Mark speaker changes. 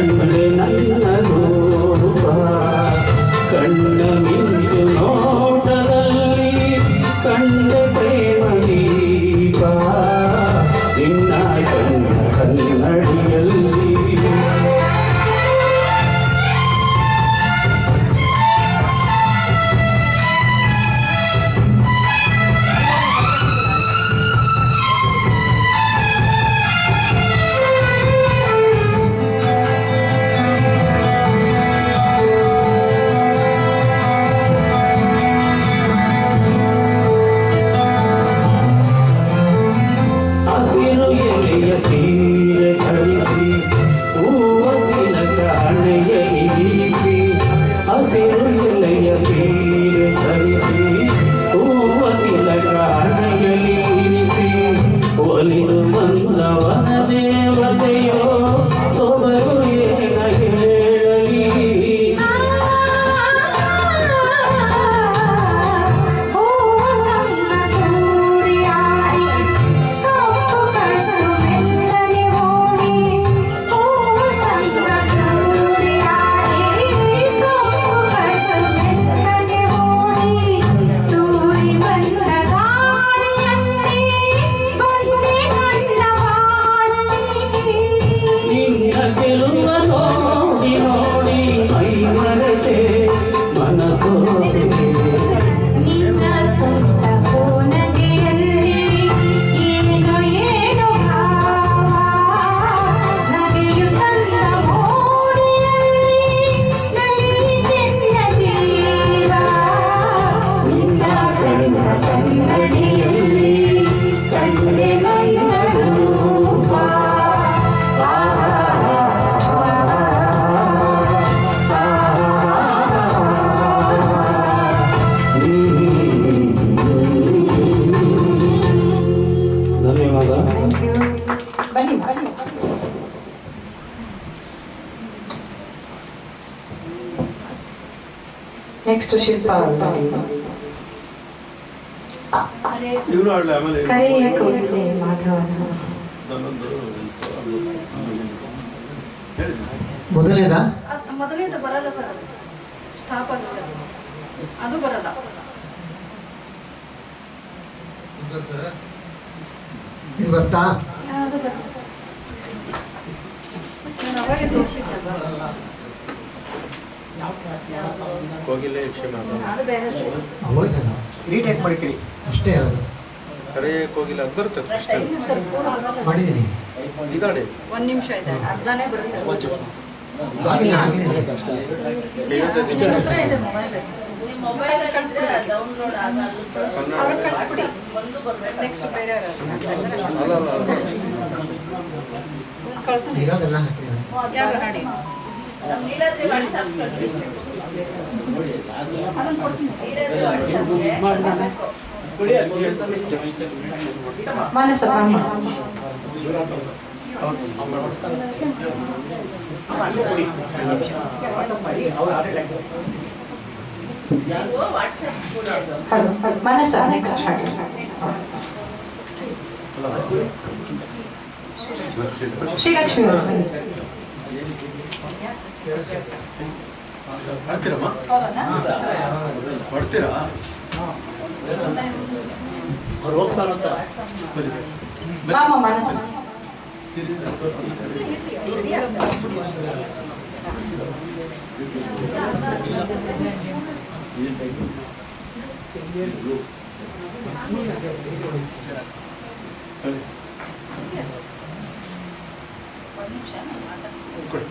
Speaker 1: anh
Speaker 2: lên anh ಬನ್ನಿ ಬನ್ನಿ next ಶಿಲ್ಪ ಕರೆಯ ಕವಿತೆ ಮಾಧವನ
Speaker 3: ಮೊದಲೇದ? ಮೊದಲೇದ ಬರಲ್ಲ ಸರ್ ಸ್ಟಾಪ್ ಆಗಿದೆ ಅದು ಬರಲ್ಲ. ಅವಾಗೆ ತೋರಿಸಿದ್ನಲ್ವಾ
Speaker 4: ಕೋಗಿಲೆ
Speaker 5: ಅಷ್ಟೇ ಅದು
Speaker 4: ಕರೆ ಕೋಗಿಲೆ ಅದು ಬರುತ್ತೆ
Speaker 3: ಅಷ್ಟೇ.
Speaker 5: ಮಾಡಿದ್ದೀನಿ
Speaker 4: ಇದಾಳೆ
Speaker 3: ಒಂದ್ ನಿಮಿಷ ಇದೆ ಅರ್ಧನೇ ಬರುತ್ತೆ.
Speaker 5: ಆಗಿದೆ ಆಗಿದೆ
Speaker 4: ಐವತ್ತೈದು ನಿಮಿಷ
Speaker 3: ನಿನ್ನ ಹತ್ರ ಇದೆ ಮೊಬೈಲ್ ಅವ್ರಿಗೆ ಕಳಿಸ್ಬಿಡಿ ನೆಕ್ಸ್ಟ್ ಬೇರೆ
Speaker 4: ಅಲ್ಲ ಅಲ್ಲ ಅಲ್ಲ
Speaker 3: ಕಳ್ಸೋಣ
Speaker 5: ಇರೋದೆಲ್ಲ ಹಾಕಿದ್ದಾರೆ
Speaker 3: ಯಾರು ನಾಡಿ ಅದನ್ನ ಕೊಡ್ತೀನಿ
Speaker 6: ಮಾನಸ ಬ್ರಾಹ್ಮಣ ಹಲೋ ಮಾನಸ ನೆಕ್ಸ್ಟ್ ಹಾಡಿ ಶ್ರೀಲಕ್ಷ್ಮಿ ಅವರು 1
Speaker 4: 빼기
Speaker 7: 6
Speaker 6: 그래
Speaker 4: 그래